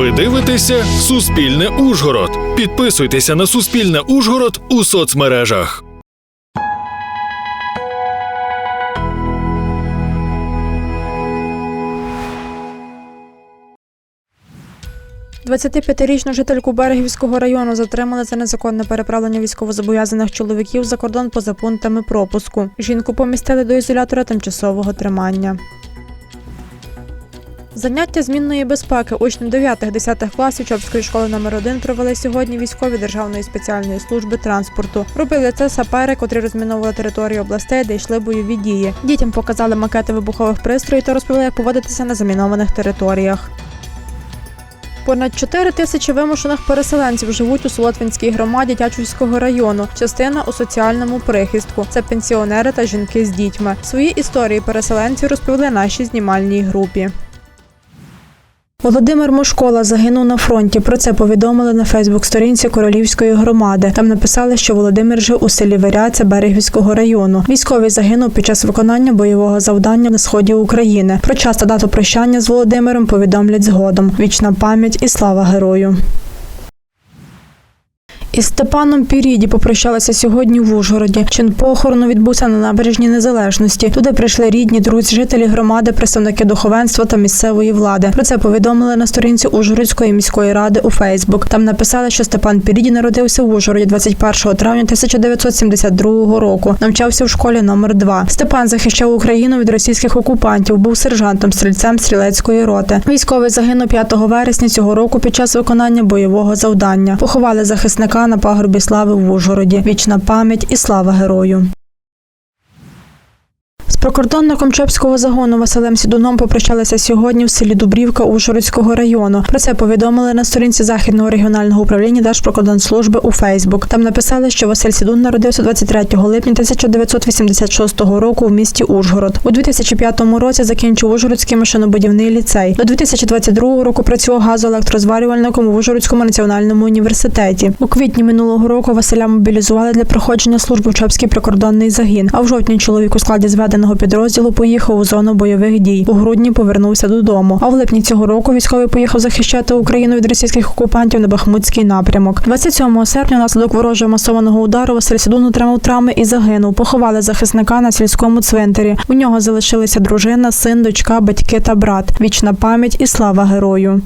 Ви дивитеся Суспільне Ужгород. Підписуйтеся на Суспільне Ужгород у соцмережах. – 25-річну жительку Берегівського району затримали за незаконне переправлення військовозобов'язаних чоловіків за кордон поза пунктами пропуску. Жінку помістили до ізолятора тимчасового тримання. Заняття змінної безпеки учнів 9-10 класів Чопської школи номер 1 провели сьогодні військові Державної спеціальної служби транспорту. Робили це сапери, котрі розміновували територію областей, де йшли бойові дії. Дітям показали макети вибухових пристроїв та розповіли, як поводитися на замінованих територіях. Понад 4 тисячі вимушених переселенців живуть у Солотвинській громаді Тячівського району. Частина у соціальному прихистку. Це пенсіонери та жінки з дітьми. Свої історії переселенців розповіли нашій знімальній групі. Володимир Мошкола загинув на фронті. Про це повідомили на Фейсбук-сторінці Королівської громади. Там написали, що Володимир жив у селі Веряця Берегівського району. Військовий загинув під час виконання бойового завдання на сході України. Про час та дату прощання з Володимиром повідомлять згодом. Вічна пам'ять і слава герою. Із Степаном Піріді попрощалися сьогодні в Ужгороді. Чин похорону відбувся на набережній незалежності. Туди прийшли рідні, друзі, жителі громади, представники духовенства та місцевої влади. Про це повідомили на сторінці Ужгородської міської ради у Фейсбук. Там написали, що Степан Піріді народився в Ужгороді 21 травня 1972 року. Навчався в школі номер 2 Степан захищав Україну від російських окупантів. Був сержантом стрільцем стрілецької роти. Військовий загинув 5 вересня цього року під час виконання бойового завдання. Поховали захисника на пагорбі слави в Ужгороді. Вічна пам'ять і слава герою. З прикордонником Чопського загону Василем Сідуном попрощалися сьогодні в селі Дубрівка Ужгородського району. Про це повідомили на сторінці Західного регіонального управління Держпрокордонслужби у Фейсбук. Там написали, що Василь Сідун народився 23 липня 1986 року в місті Ужгород. У 2005 році закінчив Ужгородський машинобудівний ліцей. До 2022 року працював газоелектрозварювальником в Ужгородському національному університеті. У квітні минулого року Василя мобілізували для проходження служби в Чопський прикордонний загін. А в жовтні чоловік у складі зведеного підрозділу поїхав у зону бойових дій. У грудні повернувся додому. А в липні цього року військовий поїхав захищати Україну від російських окупантів на Бахмутський напрямок. 27 серпня внаслідок ворожого масованого удару Василь Сідун отримав травми і загинув. Поховали захисника на сільському цвинтарі. У нього залишилися дружина, син, дочка, батьки та брат. Вічна пам'ять і слава герою.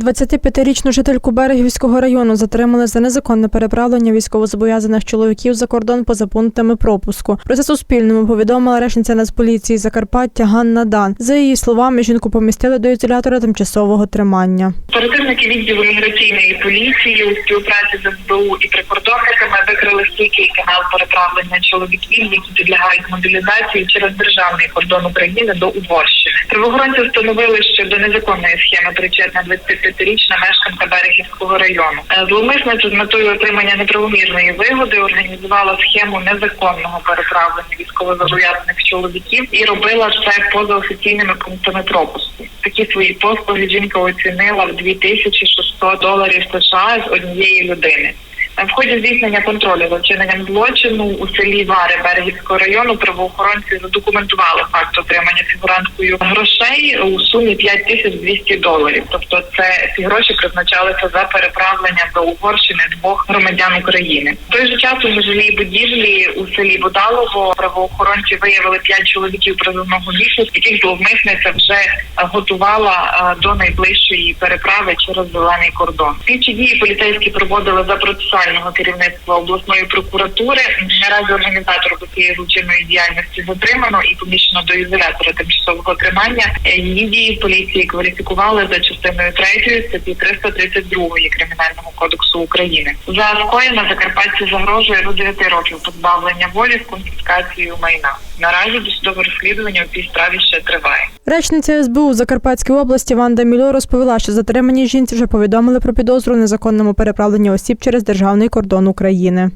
25-річну жительку Берегівського району затримали за незаконне переправлення військовозобов'язаних чоловіків за кордон поза пунктами пропуску. Про це Суспільному повідомила речниця Нацполіції Закарпаття Ганна Дан. За її словами, жінку помістили до ізолятора тимчасового тримання. Оперативники відділу міграційної поліції у співпраці з СБУ і прикордонниками викрили стійкий канал переправлення чоловіків, які підлягають мобілізації через державний кордон України до Угорщини. Правоохоронці встановили, що до незаконної схеми причетна 25-річна мешканка Берегівського району. Е, Зловмисниця з метою отримання неправомірної вигоди організувала схему незаконного переправлення військовозобов'язаних чоловіків і робила це поза офіційними пунктами пропуску. Такі свої послуги жінка оцінила в 2600 доларів США з однієї людини. В ході здійснення контролю за вчиненням злочину у селі Вари Берегівського району правоохоронці задокументували факт отримання фігуранткою грошей у сумі 5200 доларів. Тобто, це ці гроші призначалися за переправлення до Угорщини двох громадян України. В той же час у нежилій будівлі у селі Водалово правоохоронці виявили п'ять чоловіків призовного віку, яких зловмисниця вже готувала е, до найближчої переправи через зелений кордон. Слідчі дії поліцейські проводили за процесуального керівництва обласної прокуратури. Наразі організатору цієї злочинної діяльності затримано і поміщено до ізолятора тимчасового тримання. Е, Її дії поліції кваліфікували за частиною 3 статті 332 кримінального кодексу України. За скоєне Закарпатці загрожує до 9 років позбавлення волі з конфіскацією майна. Наразі досудове розслідування у цій справі ще триває. Речниця СБУ в Закарпатській області Ванда Мільо розповіла, що затримані жінці вже повідомили про підозру незаконному переправленні осіб через державний кордон України.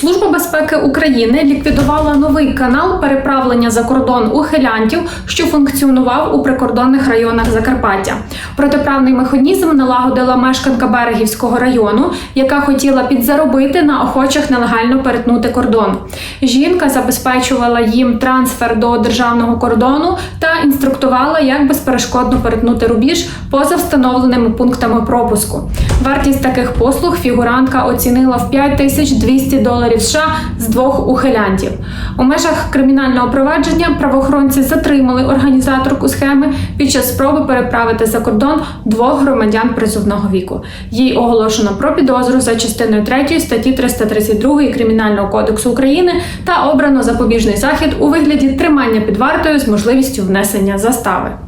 Служба безпеки України ліквідувала новий канал переправлення за кордон ухилянтів, що функціонував у прикордонних районах Закарпаття. Протиправний механізм налагодила мешканка Берегівського району, яка хотіла підзаробити на охочих нелегально перетнути кордон. Жінка забезпечувала їм трансфер до державного кордону та інструктувала, як безперешкодно перетнути рубіж поза встановленими пунктами пропуску. Вартість таких послуг фігурантка оцінила в 5200 доларів США з двох ухилянтів. У межах кримінального провадження правоохоронці затримали організаторку схеми під час спроби переправити за кордон двох громадян призовного віку. Їй оголошено про підозру за частиною 3 статті 332 Кримінального кодексу України та обрано запобіжний захід у вигляді тримання під вартою з можливістю внесення застави.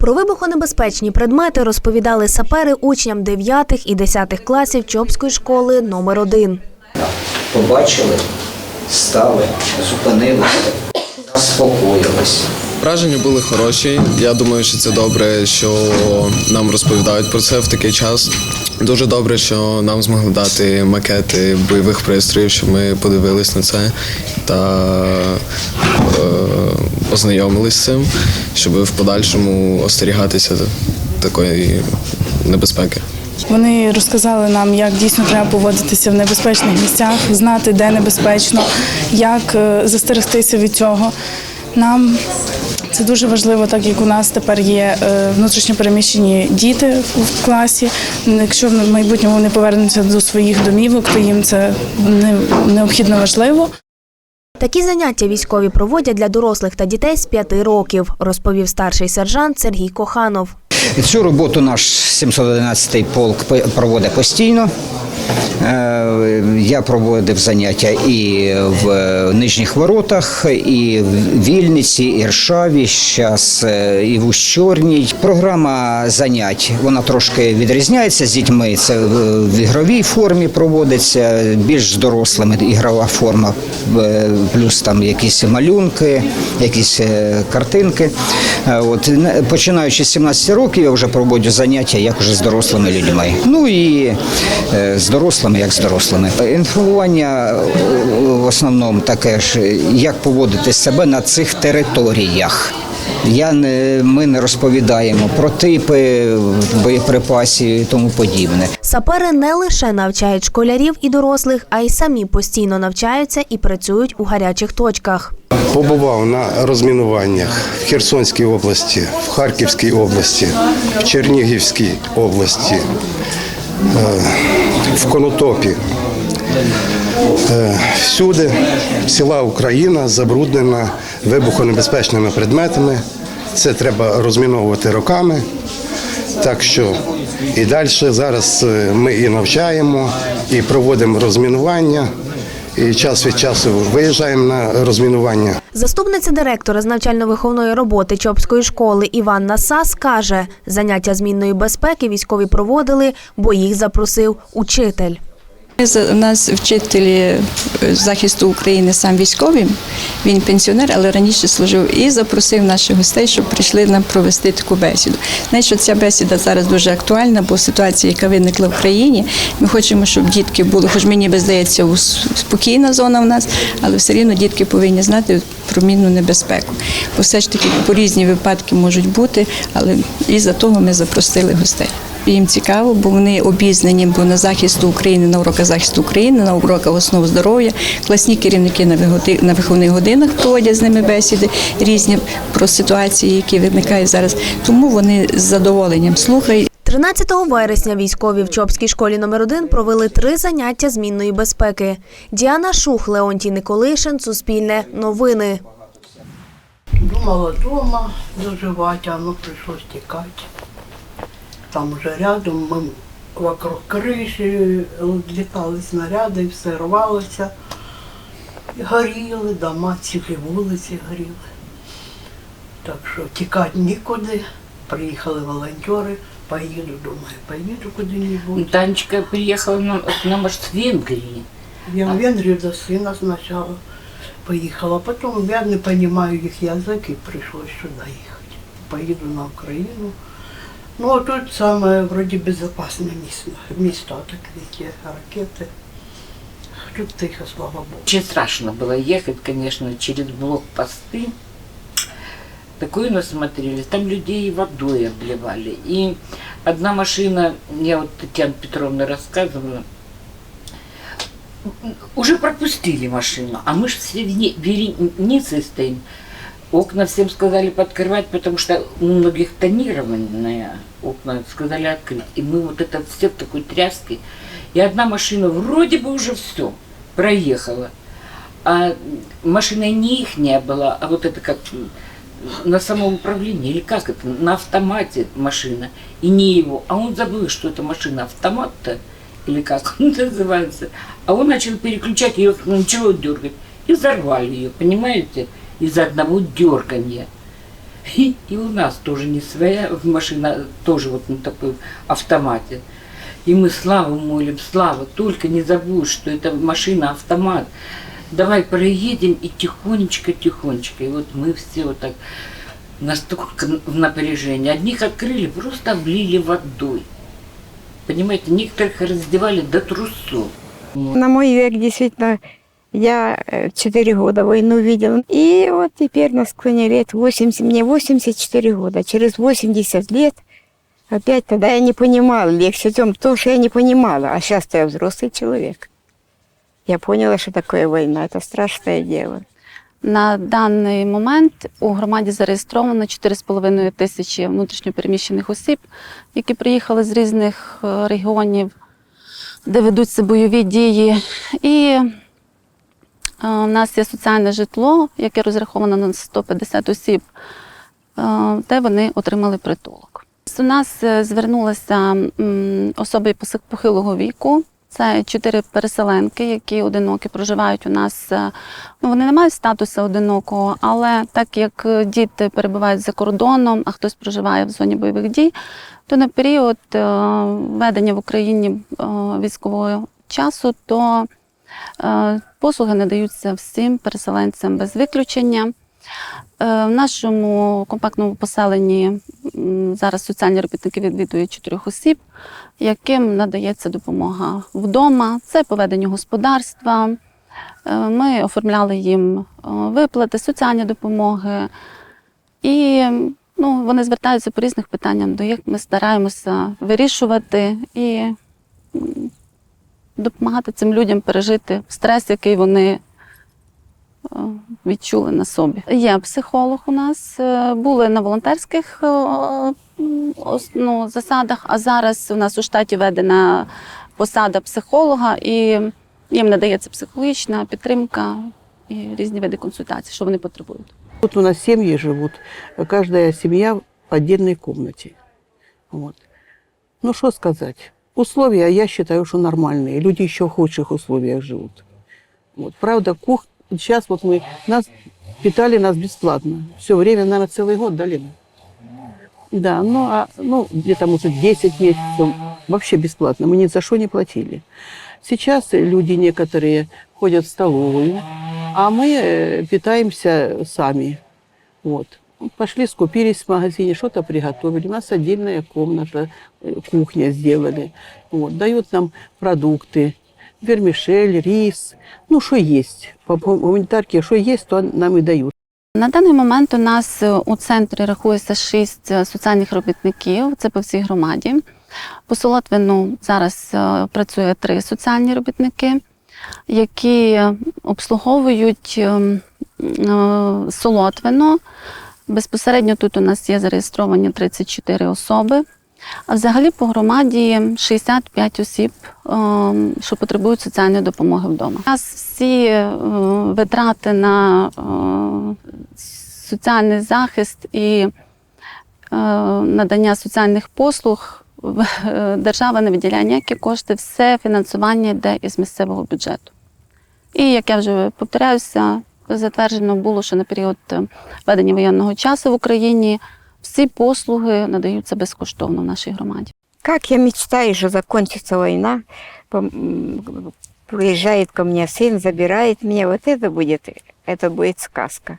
Про вибухонебезпечні предмети розповідали сапери учням 9 і 10 класів Чопської школи номер 1 побачили, стали, зупинилися, заспокоїлись. Враження були хороші. Я думаю, що це добре, що нам розповідають про це в такий час. Дуже добре, що нам змогли дати макети бойових пристроїв, щоб ми подивились на це та е, ознайомились з цим, щоб в подальшому остерігатися такої небезпеки. Вони розказали нам, як дійсно треба поводитися в небезпечних місцях, знати, де небезпечно, як е, застерегтися від цього. Нам це дуже важливо, так як у нас тепер є внутрішньопереміщені діти в класі. Якщо в майбутньому вони повернуться до своїх домівок, то їм це необхідно важливо. Такі заняття військові проводять для дорослих та дітей з п'яти років, розповів старший сержант Сергій Коханов. Цю роботу наш 711-й полк проводить постійно. Е, Я проводив заняття і в Нижніх Воротах, і в Вільниці, і Ршаві, зараз і в Ущорній. Програма занять вона трошки відрізняється з дітьми. Це в ігровій формі проводиться, більш дорослими ігрова форма, е, плюс там якісь малюнки, якісь е, картинки. Е, От починаючи з 17 років, я вже проводжу заняття як уже з дорослими людьми. Ну і е, з дорослими, як з дорослими. Інформування е, в основному таке ж, як поводити себе на цих територіях. Я не, ми не розповідаємо про типи боєприпасів і тому подібне. Сапери не лише навчають школярів і дорослих, а й самі постійно навчаються і працюють у гарячих точках. Побував на розмінуваннях в Херсонській області, в Харківській області, в Чернігівській області, е, в Конотопі. Е, Всюди ціла Україна забруднена вибухонебезпечними предметами. Це треба розміновувати роками. Так що і далі зараз е, ми і навчаємо, і проводимо розмінування, і час від часу виїжджаємо на розмінування. Заступниця директора з навчально-виховної роботи Чопської школи Іванна Сас каже, заняття змінної безпеки військові проводили, бо їх запросив учитель. У нас вчитель е, захисту України сам військовий, він пенсіонер, але раніше служив і запросив наших гостей, щоб прийшли нам провести таку бесіду. Знаєш, що ця бесіда зараз дуже актуальна, бо ситуація, яка виникла в країні, ми хочемо, щоб дітки були, хоч мені би здається, спокійна зона в нас, але все рівно дітки повинні знати про мінну небезпеку. Бо все ж таки по різні випадки можуть бути, але і за того ми запросили гостей. Їм цікаво, бо вони обізнані, бо на захисту України, на уроках захисту України, на уроках основ здоров'я, класні керівники на виховних годинах проводять з ними бесіди різні про ситуації, які виникають зараз. Тому вони з задоволенням слухають 13 вересня військові в Чопській школі номер 1 провели три заняття змінної безпеки. Діана Шух, Леонтій Николишин, Суспільне, Новини. Думала дома заживати, а ну прийшлось тікати. Там уже рядом ми вокруг криші літали снаряди, все рвалося. Горіли, дома, цілі вулиці горіли. Так що тікати нікуди. Приїхали волонтери, поїду, думаю, поїду куди-небудь. Танечка приехала на, к нам аж с Венгрии. Я в Венгрію до сина спочатку поїхала, потім я не розумію їх язик і прийшлось сюди їхати. Поїду на Україну. Ну, а тут саме вроді безпечне місто, місто таке, які ракети. Тут тихо, слава Богу. Очень страшно было ехать, конечно, через блокпосты. Такое насмотрелись. Там людей и водой обливали. И одна машина, я вот Татьяна Петровна рассказывала, уже пропустили машину, а мы же все вне- вереницей стоим. Окна всем сказали подкрывать, потому что у многих тонированные окна сказали открыть. И мы вот это все в такой тряске. И одна машина вроде бы уже все проехала. А машина не их не была, а вот это как на самом управлении, или как это, на автомате машина, и не его. А он забыл, что это машина автомат-то, или как он называется. А он начал переключать ее, начало дергать, и взорвали ее, понимаете, из-за одного дергания. И, и у нас тоже не своя машина, тоже вот на такой автомате. И мы славу молим, слава, только не забудь, что это машина автомат. Давай проедем и тихонечко-тихонечко. И вот мы все вот так настолько в напряжении. Одних открыли, просто облили водой. Понимаете, некоторых раздевали до трусов. На мой век действительно я э, четыре года войну видела. И вот теперь на склоне лет 80, мне 84 года. Через 80 лет опять тогда я не понимала, легче в том, то, что я не понимала. А сейчас я взрослый человек. Я поняла, що таке війна. Це страшне діло. На даний момент у громаді зареєстровано 4,5 тисячі внутрішньопереміщених осіб, які приїхали з різних е, регіонів, де ведуться бойові дії. І е, у нас є соціальне житло, яке розраховано на 150 осіб, е, де вони отримали притулок. До нас е, звернулися особи похилого віку. Це чотири переселенки, які одинокі проживають у нас. е, Ну, вони не мають статусу одинокого, але так як е, діти перебувають за кордоном, а хтось проживає в зоні бойових дій, то на період е, введення в Україні е, військового часу, то е, послуги надаються всім переселенцям без виключення. Е, В нашому компактному поселенні зараз соціальні робітники відвідують чотирьох осіб, яким надається допомога вдома. Це по веденню господарства. Е, Ми оформляли їм е, виплати, соціальні допомоги. І ну, вони звертаються по різних питаннях, до яких ми стараємося вирішувати і допомагати цим людям пережити стрес, який вони е, відчули на собі. Є психолог у нас, е, були на волонтерських е, ну, засадах, а зараз у нас у штаті ведена посада психолога, і їм надається психологічна підтримка і різні види консультацій, що вони потребують. Тут у нас семьи живут, каждая семья в отдельной комнате. Вот. Ну, что сказать. Условия, я считаю, что нормальные. Люди еще в худших условиях живут. Вот. Правда, кух... сейчас вот мы... Нас питали нас бесплатно. Все время, наверное, целый год дали. Да, ну, а, ну, где-то, может, 10 месяцев вообще бесплатно. Мы ни за что не платили. Сейчас люди некоторые ходят в столовую, а мы э, питаемся сами. Вот. Пошли, скупились в магазине, что-то приготовили. У нас отдельная комната, э, кухня сделали. Вот. Дают нам продукты, вермишель, рис, ну, что есть. По гуманитарке, что есть, то нам и дают. На даний момент у нас е, у центрі рахується шість е, соціальних робітників, це по всій громаді. По Солотвину зараз е, працює три соціальні робітники, які обслуговують е, м, е, Солотвино. Безпосередньо тут у нас є зареєстровані 34 особи. А взагалі по громаді 65 осіб, е, що потребують соціальної допомоги вдома. У нас всі е, витрати на е, соціальний захист і е, надання соціальних послуг держава не виділяє ніякі кошти, все фінансування йде із місцевого бюджету. І як я вже повторяюся, затверджено було, що на період е, ведення воєнного часу в Україні всі послуги надаються безкоштовно в нашій громаді. Как я мечтаю, что закончится война, пом- м, приезжает ко мне сын, забирает меня. Вот это будет, это будет сказка.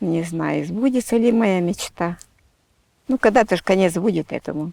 Не знаю, сбудется ли моя мечта. Ну, когда-то же конец будет этому.